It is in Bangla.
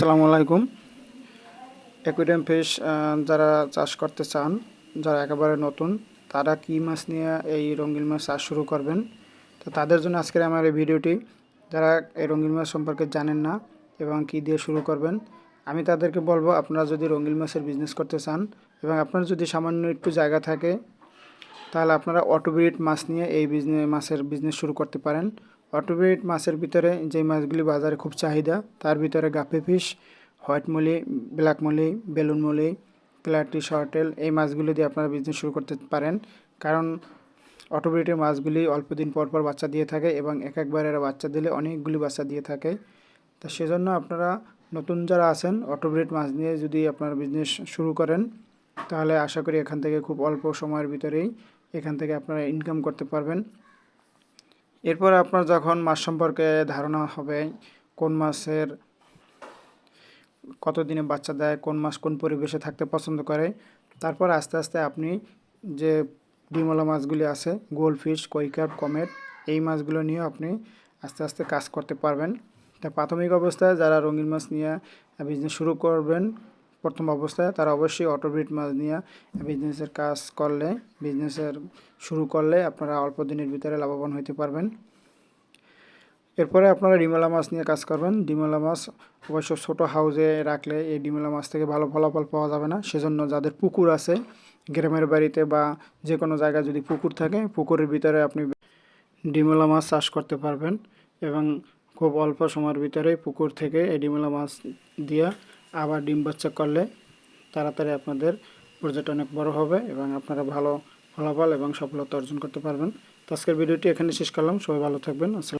আসসালামু আলাইকুম। অ্যাকুইডিয়াম ফিশ যারা চাষ করতে চান, যারা একেবারে নতুন, তারা কী মাছ নিয়ে এই রঙিন মাছ চাষ শুরু করবেন? তো তাদের জন্য আজকের আমার এই ভিডিওটি, যারা এই রঙিন মাছ সম্পর্কে জানেন না এবং কী দিয়ে শুরু করবেন, আমি তাদেরকে বলব, আপনারা যদি রঙিন মাছের বিজনেস করতে চান এবং আপনার যদি সামান্য একটু জায়গা থাকে তাহলে আপনারা অটোব্রিড মাছ নিয়ে এই বিজনেস মাছের বিজনেস শুরু করতে পারেন। অটোব্রিড মাছের ভিতরে যে মাছগুলি বাজারে খুব চাহিদা, তার ভিতরে guppy fish, white molly, black molly, balloon molly platy short tail এই মাছগুলি দিয়ে আপনারা বিজনেস শুরু করতে পারেন। কারণ অটোব্রিডের মাছগুলি অল্প দিন পর পর বাচ্চা দিয়ে থাকে এবং এক একবার এরা বাচ্চা দিলে অনেকগুলি বাচ্চা দিয়ে থাকে। তা সেজন্য আপনারা নতুন যারা আছেন অটোব্রিড মাছ নিয়ে যদি আপনারা বিজনেস শুরু করেন, তাহলে আশা করি এখান থেকে খুব অল্প সময়ের ভিতরেই এখান থেকে আপনারা ইনকাম করতে পারবেন। এরপর আপনার যখন মাছ সম্পর্কে ধারণা হবে, কোন মাছের কতদিনে বাচ্চা দেয়, কোন মাছ কোন পরিবেশে থাকতে পছন্দ করে, তারপর আস্তে আস্তে আপনি যে ডিমলা মাছগুলি আছে, গোল্ডফিশ, কৈকাপ কমেট এই মাছগুলো নিয়ে আপনি আস্তে আস্তে কাজ করতে পারবেন। তা প্রাথমিক অবস্থায় যারা রঙিন মাছ নিয়ে বিজনেস শুরু করবেন প্রথম অবস্থায় তারা অবশ্যই অটোব্রিড মাছ নিয়ে বিজনেসের কাজ করলে বিজনেসের শুরু করলে আপনারা অল্প দিনের ভিতরে লাভবান হতে পারবেন। এরপরে আপনারা ডিমেলা মাছ নিয়ে কাজ করবেন। ডিমেলা মাছ অবশ্য ছোটো হাউজে রাখলে এই ডিমেলা মাছ থেকে ভালো ফলাফল পাওয়া যাবে না। সেজন্য যাদের পুকুর আছে, গ্রামের বাড়িতে বা যে কোনো জায়গায় যদি পুকুর থাকে, পুকুরের ভিতরে আপনি ডিমেলা মাছ চাষ করতে পারবেন এবং খুব অল্প সময়ের ভিতরে পুকুর থেকে এই ডিমেলা মাছ দিয়ে আবার ডিম বাচ্চা করলে তাড়াতাড়ি আপনাদের প্রজেক্ট অনেক বড় হবে এবং আপনারা ভালো ফলাফল এবং সফলতা অর্জন করতে পারবেন। তো আজকের ভিডিওটি এখানে শেষ করলাম। সবাই ভালো থাকবেন। আসসালাম